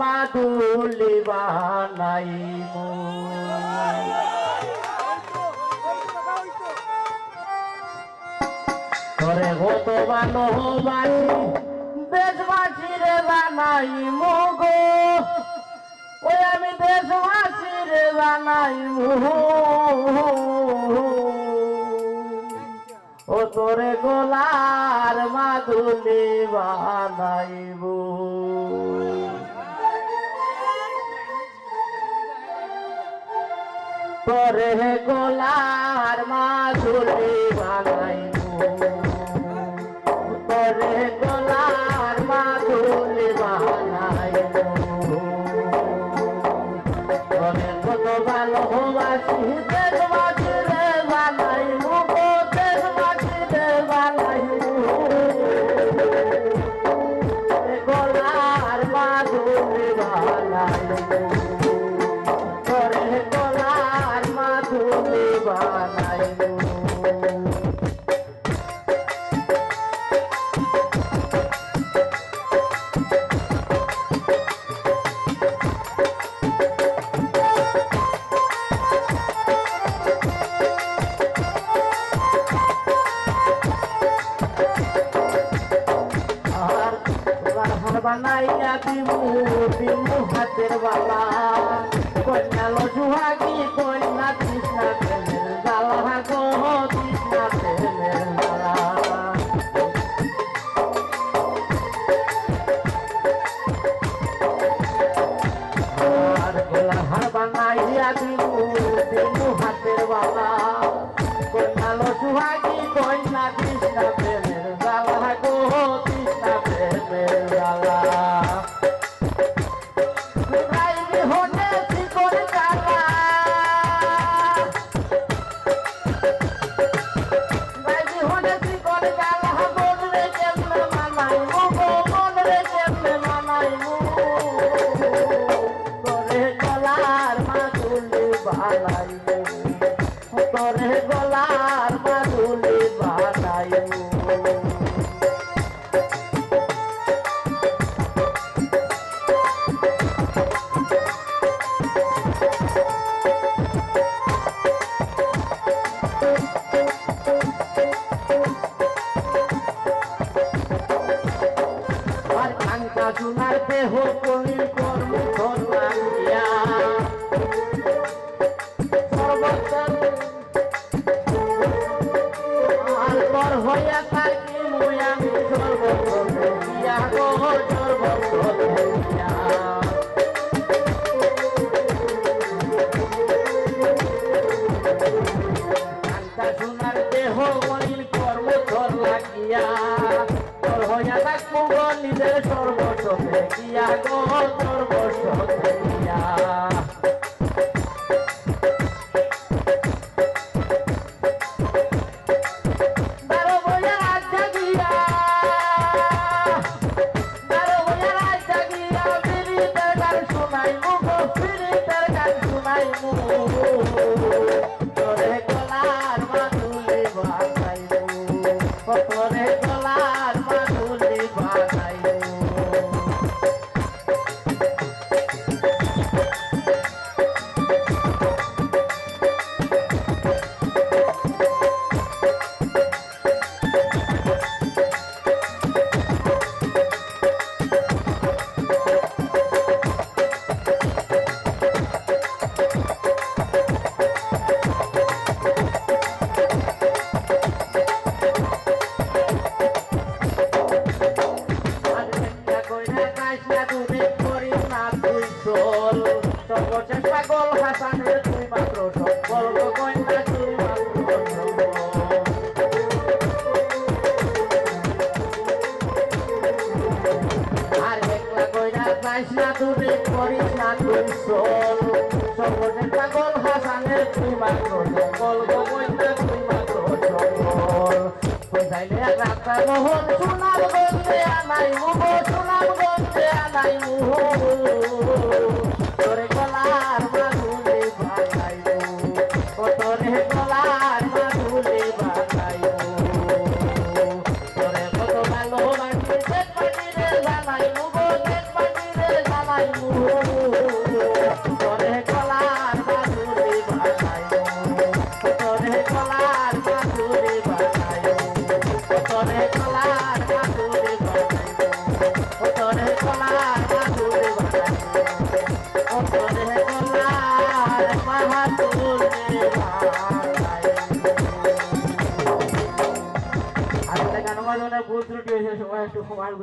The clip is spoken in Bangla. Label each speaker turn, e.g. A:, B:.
A: মাদুলি বানাইমু তোরে কত ভালোবাসি দেশবাসী রে বানাইমু গো। ওই আমি দেশবাসী রে বানাইমু ও তোরে গোলার মাদুলি বানাইবু তোরে গোলার মাদুলি বানাইবু। তোরে গোলার মাদুলি বানাইবু। তোরে কত ভালোবাসি দেশবাসী রে বানাইবু গো দেশবাসী রে বানাইবু গোলার মাদুলি বানাইবু। বানাইয়া দিমু দিমু হাতের বালা। কাঙ্কা জুনার দেহ কলির কর্ম ধর্মাইয়া আর পর হইয়া থাকি মুই গিয়া গো সর্বস্বতে গিয়া হাসানের তুই মাত্র সকল কন্যা তুই। আর একলা কইরা যাইস না তুমি করিস না তুই রাস্তা মোহন সোনার গঞ্জে আনাই মুহ সোনার গঞ্জে আনাই মুহ গান বাজনা ভুল ত্রুটি হয়েছে সময় একটু সময়